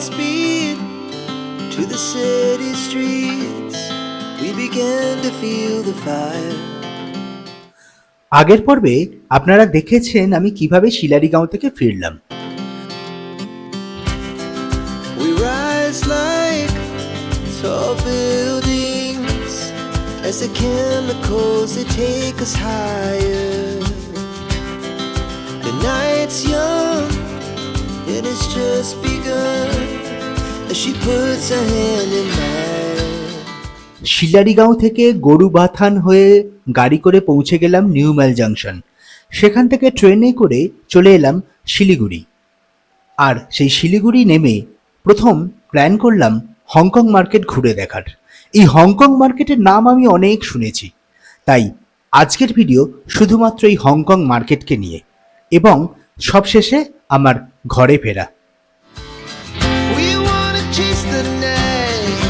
speed to the city streets. We began to feel the fire. আগের পর্বে আপনারা দেখেছেন আমি কীভাবে শিলারিগাঁও থেকে ফিরলাম We rise like tall buildings as the chemicals they take us higher. The night's young and it's just begun Silerygaon থেকে গরুবাথান হয়ে গাড়ি করে পৌঁছে গেলাম নিউম্যাল জাংশন। সেখান থেকে ট্রেনে করে চলে এলাম শিলিগুড়ি। আর সেই শিলিগুড়ি নেমে প্রথম প্ল্যান করলাম হংকং মার্কেট ঘুরে দেখার। এই হংকং মার্কেটের নাম আমি অনেক শুনেছি। তাই আজকের ভিডিও শুধুমাত্র এই হংকং মার্কেটকে নিয়ে এবং সবশেষে আমার ঘরে ফেরা। day.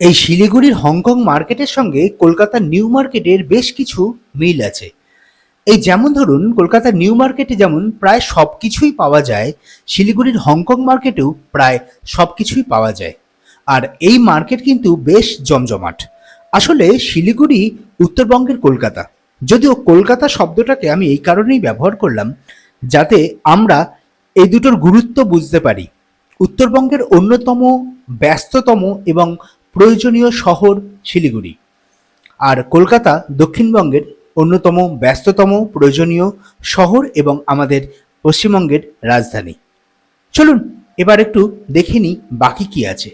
এই শিলিগুড়ির হংকং মার্কেটের সঙ্গে কলকাতার নিউ মার্কেটের বেশ কিছু মিল আছে। এই যেমন ধরুন, কলকাতার নিউ মার্কেটে যেমন প্রায় সব কিছুই পাওয়া যায়, শিলিগুড়ির হংকং মার্কেটেও প্রায় সব কিছুই পাওয়া যায়। আর এই মার্কেট কিন্তু বেশ জমজমাট। আসলে শিলিগুড়ি উত্তরবঙ্গের কলকাতা। যদিও কলকাতা শব্দটাকে আমি এই কারণেই ব্যবহার করলাম, যাতে আমরা এই দুটোর গুরুত্ব বুঝতে পারি। উত্তরবঙ্গের অন্যতম ব্যস্ততম এবং প্রয়োজনীয় শহর শিলিগুড়ি। আর কলকাতা দক্ষিণবঙ্গের অন্যতম ব্যস্ততম প্রয়োজনীয় শহর এবং আমাদের পশ্চিমবঙ্গের রাজধানী। চলুন, এবার একটু দেখে নিই বাকি কি আছে।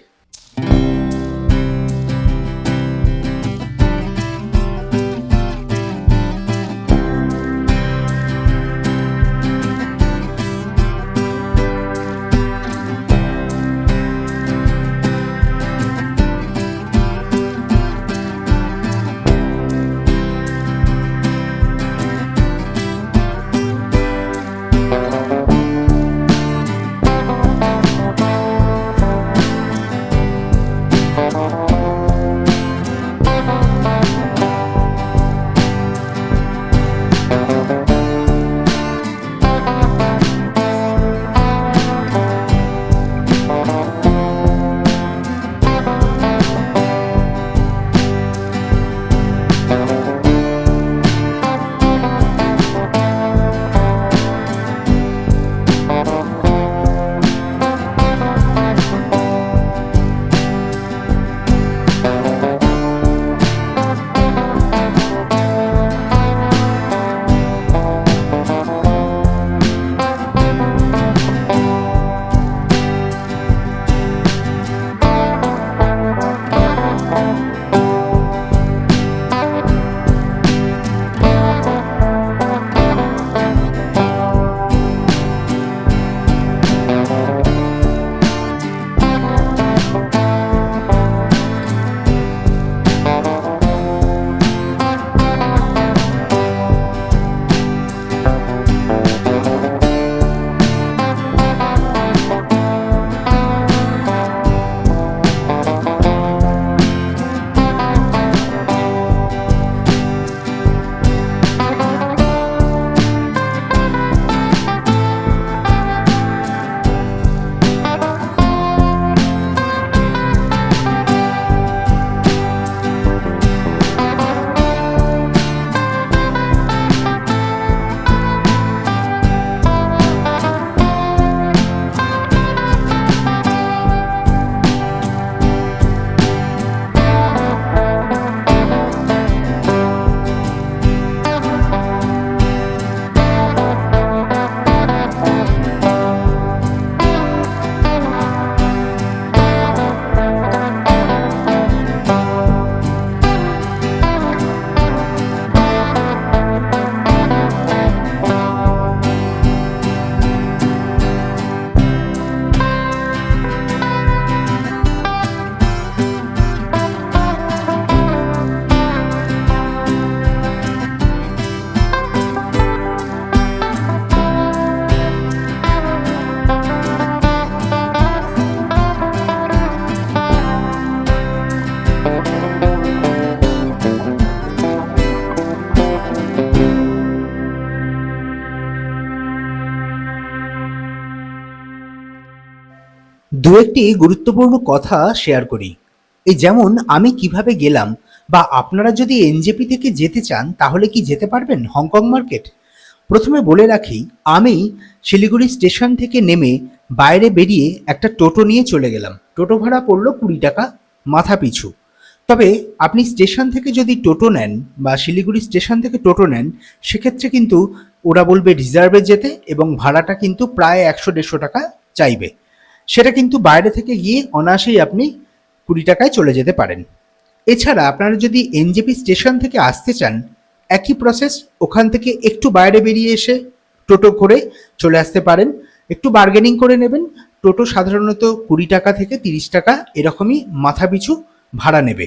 দু একটি গুরুত্বপূর্ণ কথা শেয়ার করি। এই যেমন, আমি কীভাবে গেলাম বা আপনারা যদি এনজেপি থেকে যেতে চান, তাহলে কি যেতে পারবেন হংকং মার্কেট প্রথমে বলে রাখি, আমি শিলিগুড়ি স্টেশন থেকে নেমে বাইরে বেরিয়ে একটা টোটো নিয়ে চলে গেলাম। টোটো ভাড়া পড়ল কুড়ি টাকা মাথা পিছু। তবে আপনি স্টেশন থেকে যদি টোটো নেন বা শিলিগুড়ি স্টেশন থেকে টোটো নেন, সেক্ষেত্রে কিন্তু ওরা বলবে রিজার্ভে যেতে এবং ভাড়াটা কিন্তু প্রায় একশো দেড়শো টাকা চাইবে। সেটা কিন্তু বাইরে থেকে গিয়ে অনায়াসেই আপনি কুড়ি টাকায় চলে যেতে পারেন। এছাড়া আপনারা যদি এনজেপি স্টেশন থেকে আসতে চান, একই প্রসেস ওখান থেকে একটু বাইরে বেরিয়ে এসে টোটো করে চলে আসতে পারেন। একটু বার্গেনিং করে নেবেন। টোটো সাধারণত কুড়ি টাকা থেকে তিরিশ টাকা এরকমই মাথা পিছু ভাড়া নেবে।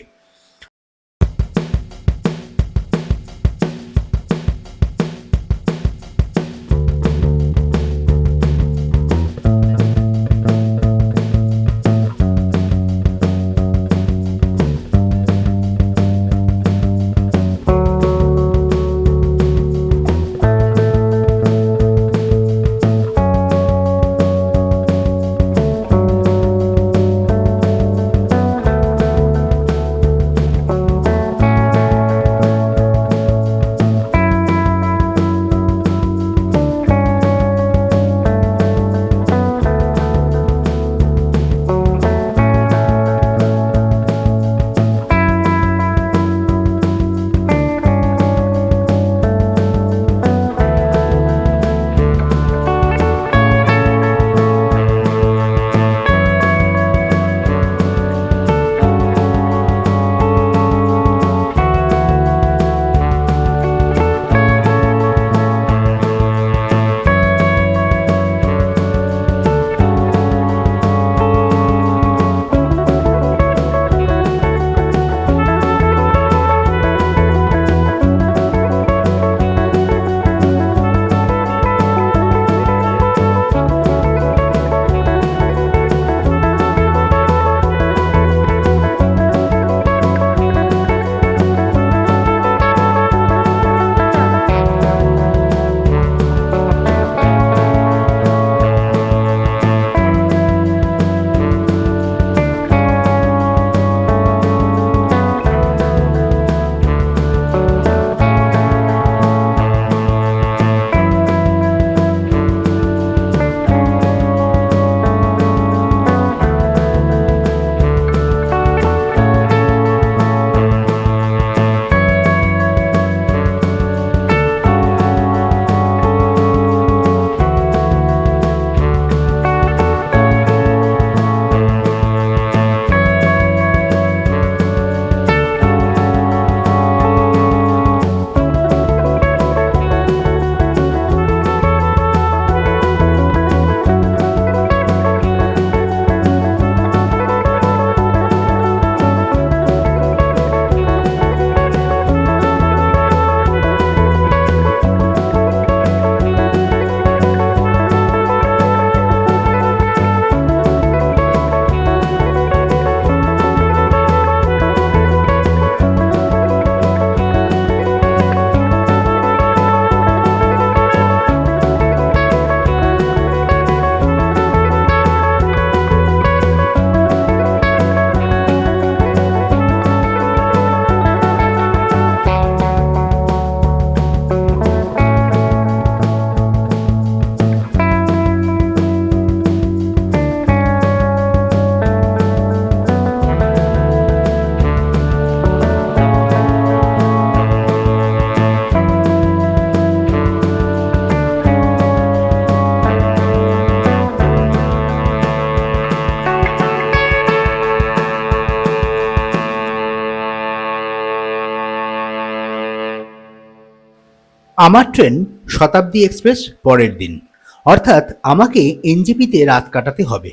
আমার ট্রেন শতাব্দী এক্সপ্রেস পরের দিন। অর্থাৎ আমাকে এনজেপিতে রাত কাটাতে হবে।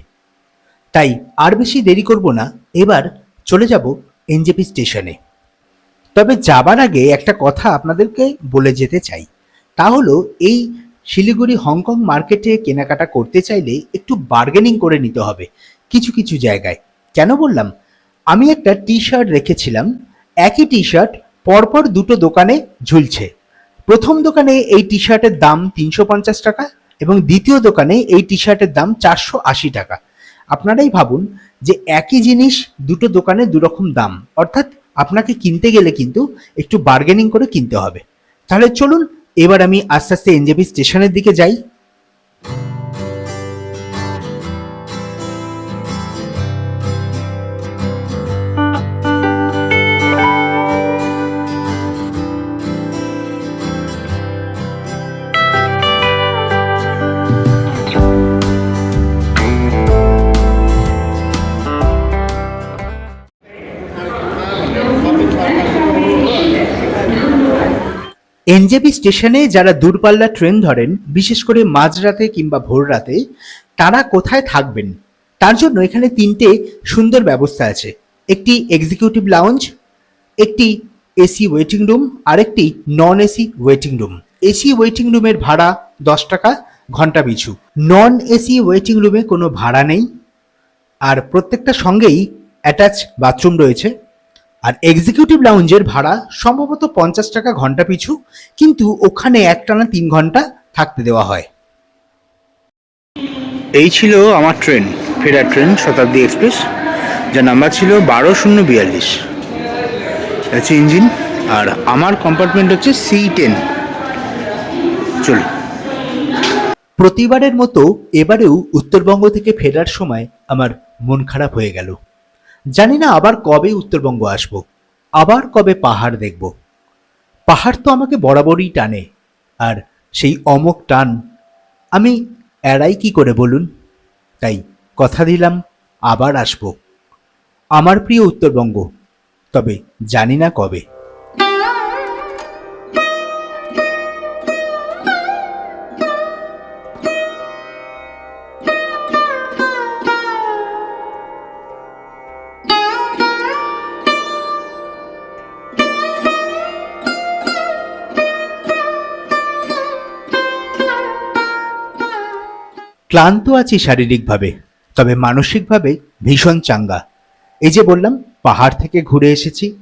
তাই আর বেশি দেরি করব না। এবার চলে যাব এনজেপি স্টেশনে। তবে যাবার আগে একটা কথা আপনাদেরকে বলে যেতে চাই। তা হলো, এই শিলিগুড়ি হংকং মার্কেটে কেনাকাটা করতে চাইলে একটু বার্গেনিং করে নিতে হবে কিছু কিছু জায়গায়। কেন বললাম? আমি একটা টি শার্ট রেখেছিলাম। একই টি শার্ট পরপর দুটো দোকানে ঝুলছে। প্রথম দোকানে এই টি শার্টের দাম তিনশো পঞ্চাশ টাকা এবং দ্বিতীয় দোকানে এই টি শার্টের দাম চারশো আশি টাকা। আপনারাই ভাবুন যে একই জিনিস দুটো দোকানে দুরকম দাম, অর্থাৎ আপনাকে কিনতে গেলে কিন্তু একটু বার্গেনিং করে কিনতে হবে। তাহলে চলুন, এবার আমি আস্তে আস্তে এনজেপি স্টেশনের দিকে যাই। এনজেপি স্টেশনে যারা দূরপাল্লা ট্রেন ধরেন, বিশেষ করে মাঝরাতে কিংবা ভোর রাতে তারা কোথায় থাকবেন? তার জন্য এখানে তিনটে সুন্দর ব্যবস্থা আছে। একটি এক্সিকিউটিভ লাউঞ্জ একটি এসি ওয়েটিং রুম আর একটি non AC waiting room AC waiting রুমের ভাড়া দশ টাকা, ঘণ্টা পিছু। নন এসি ওয়েটিং রুমে কোনো ভাড়া নেই। আর প্রত্যেকটা সঙ্গেই অ্যাটাচ বাথরুম রয়েছে। আর এক্সিকিউটিভ লাউঞ্জের ভাড়া সম্ভবত পঞ্চাশ টাকা ঘণ্টা পিছু কিন্তু ওখানে একটানা তিন ঘণ্টা থাকতে দেওয়া হয়। এই ছিল আমার ট্রেন ফেরার ট্রেন শতাব্দী এক্সপ্রেস যার নাম্বার ছিল বারো শূন্য বিয়াল্লিশ। হচ্ছে ইঞ্জিন আর আমার কম্পার্টমেন্ট হচ্ছে সি টেন চলুন প্রতিবারের মতো এবারেও উত্তরবঙ্গ থেকে ফেরার সময় আমার মন খারাপ হয়ে গেল। জানি না আবার কবে উত্তরবঙ্গ আসব, আবার কবে পাহাড় দেখব। পাহাড় তো আমাকে বরাবরই টানে, আর সেই অমক টান, আমি এড়াই কি করে বলুন? তাই কথা দিলাম, আবার আসব। আমার প্রিয় উত্তরবঙ্গ, তবে জানি না কবে। ক্লান্ত আছি শারীরিকভাবে, তবে মানসিকভাবে ভীষণ চাঙ্গা। এই যে বললাম, পাহাড় থেকে ঘুরে এসেছি।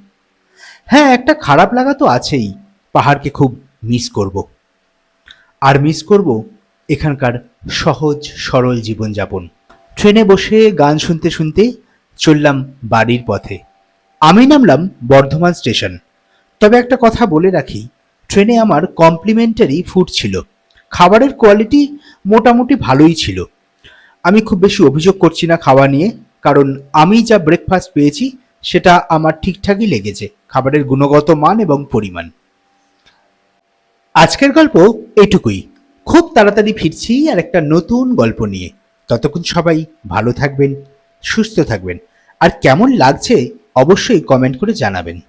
হ্যাঁ একটা খারাপ লাগা তো আছেই, পাহাড়কে খুব মিস করব। আর মিস করব এখানকার সহজ, সরল জীবনযাপন। ট্রেনে বসে গান শুনতে শুনতে চললাম বাড়ির পথে। আমি নামলাম বর্ধমান স্টেশন। তবে একটা কথা বলে রাখি, ট্রেনে আমার কমপ্লিমেন্টারি ফুড ছিল। খাবারের কোয়ালিটি মোটামুটি ভালোই ছিল। আমি খুব বেশি অভিযোগ করছি না খাওয়া নিয়ে, কারণ আমি যা ব্রেকফাস্ট পেয়েছি, সেটা আমার ঠিকঠাকই লেগেছে, খাবারের গুণগত মান এবং পরিমাণ। আজকের গল্প এটুকুই। খুব তাড়াতাড়ি ফিরছি আর একটা নতুন গল্প নিয়ে। ততক্ষণ সবাই ভালো থাকবেন, সুস্থ থাকবেন, আর কেমন লাগছে অবশ্যই কমেন্ট করে জানাবেন।